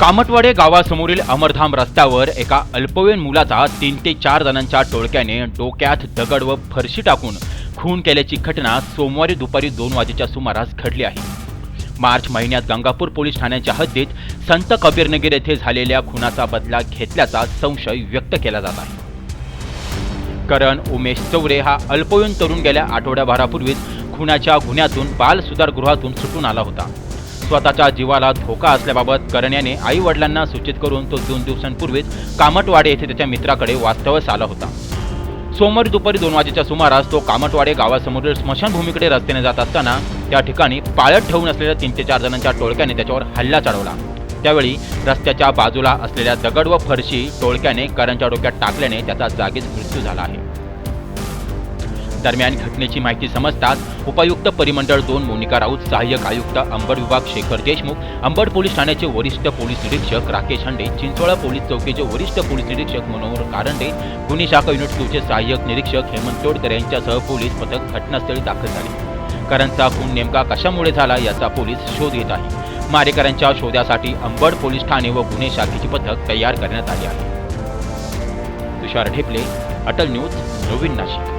कामटवाडे गावासमोरील अमरधाम रस्त्यावर एका अल्पवयीन मुलाचा तीन ते चार जणांच्या टोळक्याने डोक्यात दगड व फरशी टाकून खून केल्याची घटना सोमवारी दुपारी दोन वाजेच्या सुमारास घडली आहे. मार्च महिन्यात गंगापूर पोलीस ठाण्याच्या हद्दीत संत कबीरनगर येथे झालेल्या खुनाचा बदला घेतल्याचा संशय व्यक्त केला जात आहे. करण उमेश चौरे हा अल्पवयीन तरुण गेल्या आठवड्याभरापूर्वीच खुनाच्या गुन्ह्यातून बाल सुधारगृहातून सुटून आला होता. स्वतःच्या जीवाला धोका असल्याबाबत करण याने आई वडिलांना सूचित करून तो दोन दिवसांपूर्वीच कामटवाडे येथे त्याच्या मित्राकडे वास्तव्यास आला होता. सोमवारी दुपारी दोन वाजेच्या सुमारास तो कामटवाडे गावासमोरील स्मशानभूमीकडे रस्त्याने जात असताना त्या ठिकाणी पाळत ठेवून असलेल्या तीन ते चार जणांच्या टोळक्याने त्याच्यावर हल्ला चढवला. त्यावेळी रस्त्याच्या बाजूला असलेल्या दगड व फरशी टोळक्याने करणच्या डोक्यात टाकल्याने त्याचा जागीच मृत्यू झाला आहे. दरम्यान घटनेची माहिती समजताच उपायुक्त परिमंडळ दोन मोनिका राऊत सहाय्यक आयुक्त अंबड विभाग शेखर देशमुख अंबड पोलीस ठाण्याचे वरिष्ठ पोलीस निरीक्षक राकेश हंडे चिंचोळा पोलीस चौकीचे वरिष्ठ पोलीस निरीक्षक मनोहर कारंडे गुन्हे शाखा युनिट टूचे सहाय्यक निरीक्षक हेमंत तोडकर यांच्यासह पोलीस पथक घटनास्थळी दाखल झाले. करणचा खून नेमका कशामुळे झाला याचा पोलीस शोध घेत आहे. मारेकऱ्यांच्या शोधासाठी अंबड पोलीस ठाणे व गुन्हे शाखेची पथक तयार करण्यात आली आहे. तुषार ढेपले अटल न्यूज नवीन नाशिक.